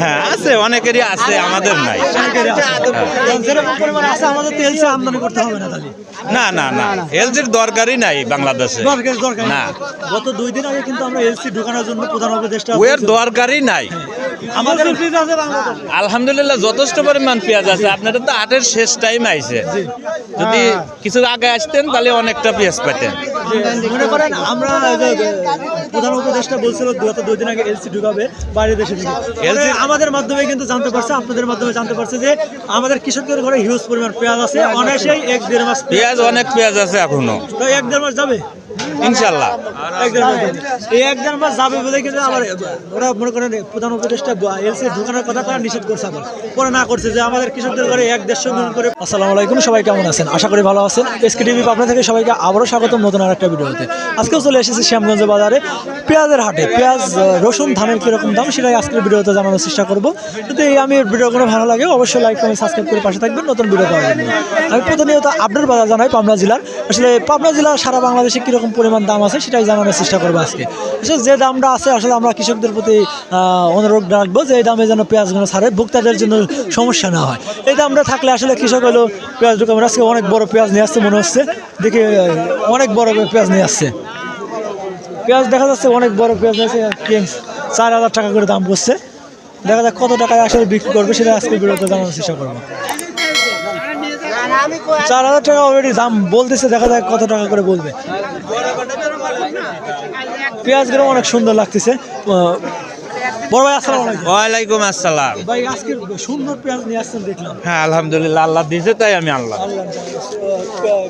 হ্যাঁ আছে অনেকেরই আছে আমাদের নাই। না না না এলজির দরকারই নাই বাংলাদেশে। না। গত দুই দিন আগে কিন্তু আমরা এলসি ঢোকানোর জন্য প্রধান উপদেষ্টা ওয়ের দরকারই নাই। আমাদের আলহামদুলিল্লাহ যথেষ্ট পরিমাণ পেঁয়াজ আছে। আপনাদের তো আটের শেষ টাইম আইছে। যদি কিছু আগে আসতেন তাহলে অনেকটা পেঁয়াজ পেতেন মনে করেন আমরা প্রধান উপদেষ্টা বলছিল গত দুই দিন আগে এলসি ঢুকাবে বাইরে দেশে থেকে আমাদের মাধ্যমে কিন্তু জানতে পারছে আপনাদের মাধ্যমে জানতে পারছে যে আমাদের কৃষকদের ঘরে হিউজ পরিমাণ পেঁয়াজ আছে। অনেকেই এক দেড় মাস পেঁয়াজ অনেক পেঁয়াজ আছে এখনও। তো এক দেড় মাস যাবে? ইনশাল্লাহ। এই এক দেড় মাস যাবে বলে কিন্তু ওরা মনে করেন প্রধান উপদেষ্টা ঢুকানোর কথা তারা নিষেধ করছে আবার। পরে না করছে যে আমাদের কৃষকদের ঘরে এক দেড়শো করে আসসালামু আলাইকুম, সবাই কেমন আছেন? আশা করি ভালো আছেন। এসকে টিভি থেকে সবাইকে আবারও নতুন আর একটা ভিডিওতে। আজকেও চলে এসেছি শ্যামগঞ্জ বাজারে। পেঁয়াজের হাটে। পেঁয়াজ, রসুন, ধানের কীরকম দাম সেটাই আজকের ভিডিওতে জানানোর চেষ্টা করব। যদি এই আমি ভিডিও ভিডিওগুলো ভালো লাগে, অবশ্যই লাইক কমেন্ট সাবস্ক্রাইব করে পাশে থাকবেন। নতুন ভিডিও পাওয়ার জন্য। আমি প্রতিনিয়ত আপডেট বাজার জানাই পাবনা জেলার। আসলে পাবনা জেলার সারা বাংলাদেশে কীরকম পরিমাণ দাম আছে সেটাই জানানোর চেষ্টা করব আজকে। আসলে যে দামটা আছে, আসলে আমরা কৃষকদের প্রতি অনুরোধ রাখব যে এই দামে যেন পেঁয়াজগুলো ছাড়ে, ভোক্তাদের জন্য সমস্যা না হয়। এই দামটা থাকলে আসলে কৃষক হলো পেঁয়াজ ঢুকাবে আজকে অনেক বড় পেঁয়াজ নিয়ে আসছে মনে হচ্ছে। দেখে অনেক বড় পেঁয়াজ নিয়ে আসছে। পেঁয়াজ দেখা যাচ্ছে অনেক বড় পেঁয়াজ আসছে চার হাজার টাকা করে দাম করছে দেখা যাক কত টাকায় আসলে বিক্রি করবে, সেটা আজকে ভিডিওতে জানানোর চেষ্টা করব। চার হাজার টাকা অলরেডি দাম বলতেছে, দেখা যাক কত টাকা করে বলবে। পেঁয়াজগুলো অনেক সুন্দর লাগতেছে বড় ভাই আসসালামু আলাইকুম। ওয়ালাইকুম আসসালাম। ভাই আজকে সুন্দর পেঁয়াজ নিয়ে আসছেন দেখলাম। হ্যাঁ আলহামদুলিল্লাহ আল্লাহ দিছে তাই আমি আল্লাহ আল্লাহ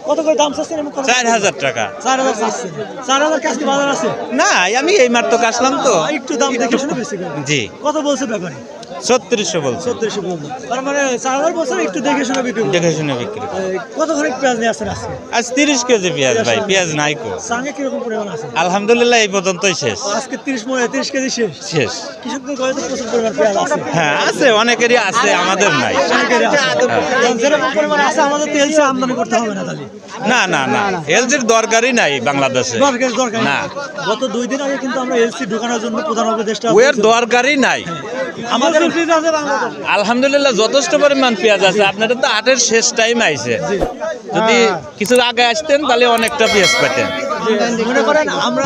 কত করে দাম চাচ্ছেন চার হাজার টাকা। চার হাজার চাচ্ছেন। চার হাজার কি আজকে বাজার আছে? না আমি এই মাত্র কাশলাম তো। একটু দাম দেখে শুনে বেশি জি। কত বলছে ব্যাপারে? ছত্রিশশো বলছে। সত্তরশো বলব তার মানে চার হাজার বছর একটু দেখে শুনে বিক্রি দেখে শুনে বিক্রি কত ঘরে পেঁয়াজ নিয়ে আসছেন আজকে? আজ তিরিশ কেজি পেঁয়াজ ভাই পেঁয়াজ নাই কো। সঙ্গে কীরকম পরিমাণ আছে? আলহামদুলিল্লাহ এই পর্যন্তই শেষ। আজকে তিরিশ মনে তিরিশ কেজি শেষ। শেষ। হ্যাঁ আছে অনেকেরই আছে আমাদের নাই। না না না এলজির দরকারই নাই বাংলাদেশে। না। গত দুই দিন আগে কিন্তু আমরা এলসি ঢোকানোর জন্য প্রধান উপদেষ্টা ওয়ের দরকারই নাই। আমাদের আলহামদুলিল্লাহ যথেষ্ট পরিমাণ পেঁয়াজ আছে। আপনাদের তো আটের শেষ টাইম আইছে। যদি কিছু আগে আসতেন তাহলে অনেকটা পেঁয়াজ পেতেন। মনে করেন আমরা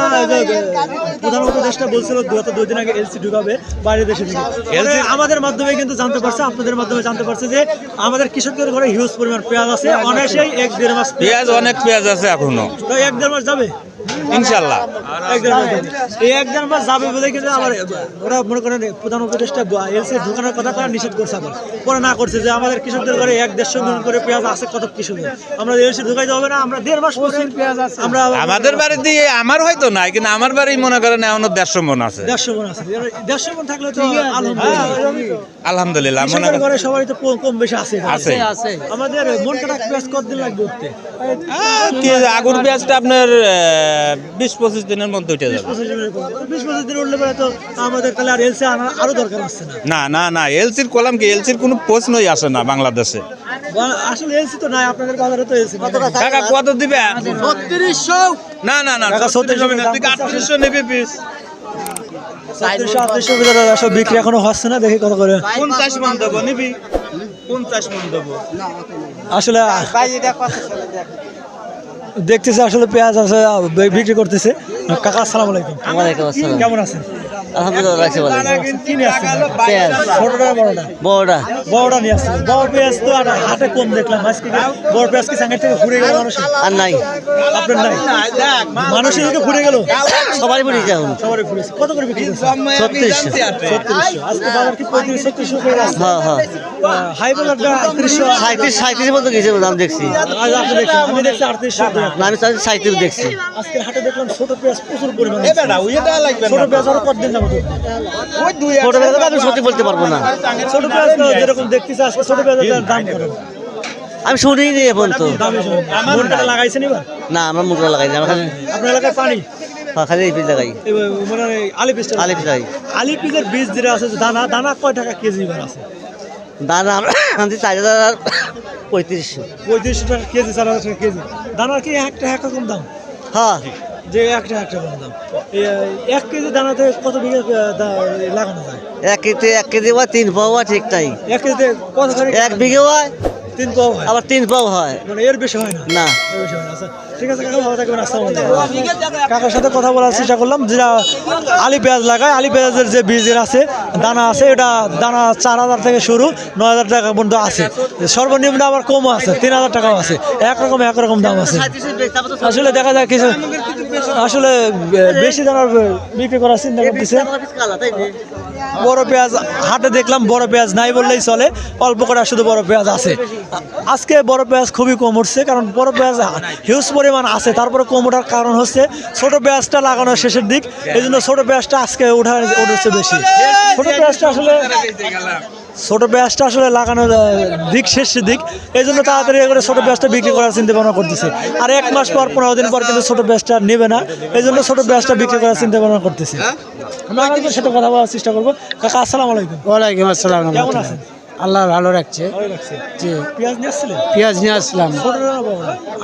যে দেশটা বলছিল গত দুই দিন আগে এলসি ঢুকাবে বাইরে দেশে থেকে। আমাদের মাধ্যমে কিন্তু জানতে পারছে আপনাদের মাধ্যমে জানতে পারছে যে আমাদের কৃষকদের ঘরে হিউজ পরিমাণ পেঁয়াজ আছে। অনায়াসেই এক দেড় মাস পেঁয়াজ অনেক পেঁয়াজ আছে এখনও। তো এক দেড় মাস যাবে? ইনশাল্লাহ। এক দেড় যাবে। এই এক দেড় মাস যাবে বলে কিন্তু আবার ওরা মনে করেন প্রধান উপদেষ্টা এলসি ঢুকানোর কথা তারা নিষেধ করছে আবার। পরে না করছে যে আমাদের কৃষকদের ঘরে এক দেড়শো মিলিয়ন করে পেঁয়াজ আছে কত কৃষকের আমরা এলসি ঢুকাইতে হবে না আমরা দেড় মাস পরে পেঁয়াজ আছে। আমরা আমাদের বাড়ি দিয়ে আমার হয়তো নাই কিন্তু আমার বাড়ি মনে করেন এখনও দেড়শো মন আছে। দেড়শো মন আছে। দেড়শো মন থাকলে তো আলহামদুলিল্লাহ। আলহামদুলিল্লাহ মনে কৃষকের করেন সবারই তো কম- বেশি আছে। আছে। আমাদের মন কাটা পেঁয়াজ কতদিন লাগবে উঠতে? আগুন পেঁয়াজটা আপনার বিশ পঁচিশ দিনের মধ্যে উঠে যাবে। পঁচিশ দিনের পর। বিশ পঁচিশ দিন উঠলে তো আমাদের তাহলে আর এলসি আনার আরও দরকার আসছে না? না না এলসির কলাম কি? এলসির কোনো প্রশ্নই আসে না বাংলাদেশে। আসলে এলসি তো নাই আপনাদের বাজারে তো এলসি টাকা? কত দিবে? ছত্রিশশো? না না না টাকা 36 হবে না তুই আটত্রিশশো নেবে পিস বিক্রি এখনও হচ্ছে না দেখি কত করে। পঞ্চাশ মন দেবো নিবি? পঞ্চাশ মন দেবো। আসলে দেখতেছে আসলে পেঁয়াজ আছে বিক্রি করতেছে। কাকা আসসালামু আলাইকুম। ওয়ালাইকুম আসসালাম। কেমন আছেন? আলহামদুলিল্লাহ রাখছি ভালো। কি নিয়ে আসছেন পেঁয়াজ। ছোটটা বড়টা? বড়টা। বড়টা নিয়ে আসছেন বড় পেঁয়াজ তো আর হাটে কম দেখলাম। আজকে বড় পেঁয়াজ কি সাঙ্গের থেকে ঘুরে গেল মানুষ আর নাই। আপনার নাই? মানুষের দিকে ঘুরে গেল? সবারই বলি যেমন সবারই ঘুরেছে কত করে বিক্রি ছত্রিশশো ছত্রিশশো আজকে বাজার কি পঁয়ত্রিশ ছত্রিশশো করে হ্যাঁ হ্যাঁ। হাই বাজারটা আটত্রিশশো সাঁত্রিশ সাঁত্রিশ মতো গেছে দাম দেখছি। আজ আপনি দেখছেন আমি দেখছি আটত্রিশশো আমি সাঁত্রিশ দেখছি। হাটে দেখলাম ছোট পেঁয়াজ প্রচুর পরিমাণে ছোট পেঁয়াজ আরও কতদিন ছোট বেলা আমি সত্যি বলতে পারব না। ছোট পেঁয়াজ যেরকম দেখতেছে আজকে ছোট পেঁয়াজের দাম করে আমি শুনিনি নি এখন তো লাগাইছেন এবার? না আমার মুদ্রা লাগাই না আমার খালি আপনার এলাকায় পানি? হ্যাঁ, খালি এই লাগাই। মানে আলি আলি লাগাই। আলি বীজ যেটা আছে দানা দানা কয় টাকা কেজি এবার আছে? দানা আমি চার হাজার পঁয়ত্রিশশো পঁয়ত্রিশশো টাকা কেজি চার হাজার টাকা কেজি। দানার কি একটা একরকম দাম? হ্যাঁ। যে একটা একটা করে দাম এক কেজি দানাতে কত বিঘা লাগানো যায়? এক কেজি এক কেজি বা তিন পাও বা ঠিক তাই। এক কেজিতে কত এক বিঘে হয় তিন পাও হয়? আবার তিন পাও হয়। মানে এর বেশি হয় না? না। এর বেশি হয় না আচ্ছা। ঠিক আছে কাকা ভালো থাকবেন আসসালামু কাকার সাথে কথা বলার চেষ্টা করলাম যেটা আলি পেঁয়াজ লাগায় আলি পেঁয়াজের যে বীজের আছে দানা আছে এটা দানা চার হাজার থেকে শুরু নয় হাজার টাকা পর্যন্ত আছে। সর্বনিম্ন আবার কমও আছে তিন হাজার টাকাও আছে। একরকম একরকম দাম আছে। আসলে দেখা যায় কিছু আসলে বেশি দানার বিক্রি করার চিন্তা করতেছে। বড় পেঁয়াজ হাটে দেখলাম বড় পেঁয়াজ নাই বললেই চলে অল্প করে শুধু বড় পেঁয়াজ আছে। আজকে বড় পেঁয়াজ খুবই কম উঠছে কারণ বড় পেঁয়াজ হিউজ পরিমাণ আছে। তারপরে কম ওঠার কারণ হচ্ছে ছোট পেঁয়াজটা লাগানোর শেষের দিক। এই জন্য ছোট পেঁয়াজটা আজকে উঠা উঠেছে বেশি। ছোট পেঁয়াজটা আসলে ছোট পেঁয়াজটা আসলে লাগানোর দিক শেষের দিক। এই জন্য তাড়াতাড়ি করে ছোট পেঁয়াজটা বিক্রি করার চিন্তা ভাবনা করতেছে। আর এক মাস পর পনেরো দিন পর কিন্তু ছোট পেঁয়াজটা নেবে না। এই জন্য ছোট পেঁয়াজটা বিক্রি করার চিন্তা ভাবনা করতেছে। আমরা সাথে কথা বলার চেষ্টা করব। কাকা আসসালামু আলাইকুম। ওয়ালাইকুম আসসালাম। কেমন আছেন? আল্লাহ ভালো রাখছে। জি। পেঁয়াজ নিয়ে আসছিলেন? পেঁয়াজ নিয়ে আসলাম?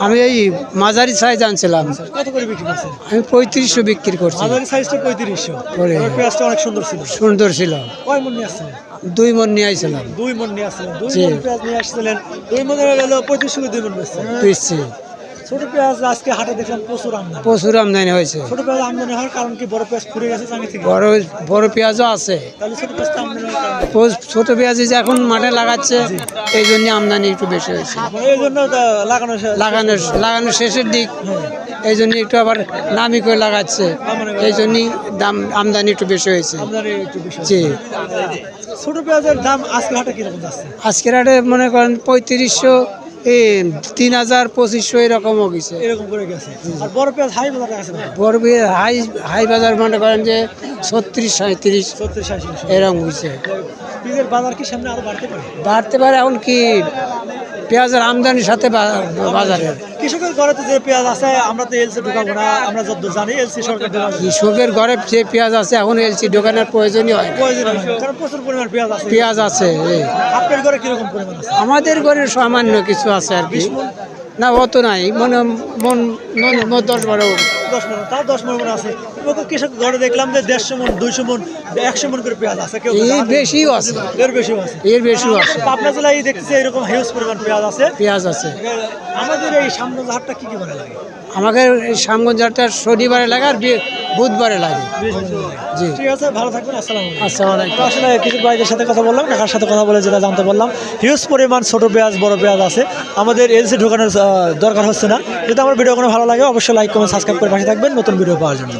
আমি এই মাঝারি সাইজ আনছিলাম। কত করে বিক্রি করছেন? আমি পঁয়ত্রিশশো বিক্রি করছি। মাঝারি সাইজটা পঁয়ত্রিশশো। পেঁয়াজটা অনেক সুন্দর ছিল। সুন্দর ছিল। কয় মন নিয়ে আসছিলেন? দুই মন নিয়ে আসছিলাম দুই মন নিয়ে আসছিলেন। দুই জি। মন পেঁয়াজ নিয়ে আসছিলেন। দুই মনের হলো পঁয়ত্রিশশো দুই মন ছোট পেঁয়াজ আজকে হাটে দেখলাম প্রচুর আমদানি। প্রচুর আমদানি হয়েছে। ছোট পেঁয়াজ আমদানি হওয়ার কারণ কি? বড় পেঁয়াজ ফুরে গেছে চাঙি থেকে। বড় বড় পেঁয়াজও আছে। তাহলে ছোট আমদানি ছোট পেঁয়াজ যে এখন মাঠে লাগাচ্ছে এই জন্য আমদানি একটু বেশি হয়েছে। এই জন্য তো লাগানো লাগানোর লাগানোর শেষের দিক। এই জন্য একটু আবার নামি করে লাগাচ্ছে। এই জন্যই দাম আমদানি একটু বেশি হয়েছে। জি। ছোট পেঁয়াজের দাম আজকে হাটে কীরকম আজকের হাটে মনে করেন পঁয়ত্রিশশো তিন হাজার পঁচিশশো এরকমও গেছে। এরকম করে গেছে। আর বড় পেঁয়াজ হাই বাজার আছে বড় বি- হাই হাই বাজার মনে করেন যে ছত্রিশ সাঁত্রিশ এরকম হয়েছে বাজার কি সামনে আরও বাড়তে পারে? বাড়তে পারে এখন কি পেঁয়াজের আমদানির সাথে বাজারে। কৃষকের ঘরে তো যে পেঁয়াজ আছে আমরা তো এলসি ঢোকাবো না আমরা যত জানি এলসি সরকার কৃষকের ঘরে যে পেঁয়াজ আছে এখন এলসি ঢোকানোর প্রয়োজনই হয় প্রচুর পরিমাণ পেঁয়াজ আছে। পেঁয়াজ আছে আপনার ঘরে কীরকম পরিমাণ আমাদের ঘরে সামান্য কিছু আছে আর কি। না অত নাই মনে মন মন মন দশ বারো। দশ মন তাও দশ মন মনে আছে। কৃষক ঘরে দেখলাম যে দেড়শো মন দুইশো মন একশো মন করে পেঁয়াজ আছে কেউ এর বেশিও আছে। এর বেশিও আছে। এর বেশিও আছে। পাবনা জেলায় দেখতেছি এরকম হিউজ পরিমাণ পেঁয়াজ আছে। পেঁয়াজ আছে। আমাদের এই সামনে হাটটা কি কি মনে লাগে? আমাকে এই সামগঞ্জ হাটটা শনিবারে লাগে আর বুধবারে লাগে। জি। ঠিক আছে ভালো থাকবেন আসসালাম আসসালামাইকুম আসলে কিছু ভাইদের সাথে কথা বললাম কাকার সাথে কথা বলে যেটা জানতে পারলাম হিউজ পরিমাণ ছোট পেঁয়াজ বড় পেঁয়াজ আছে। আমাদের এলসি ঢোকানোর দরকার হচ্ছে না। যদি আমার ভিডিও কোনো ভালো লাগে অবশ্যই লাইক কমেন্ট সাবস্ক্রাইব করে পাশে থাকবেন। নতুন ভিডিও পাওয়ার জন্য।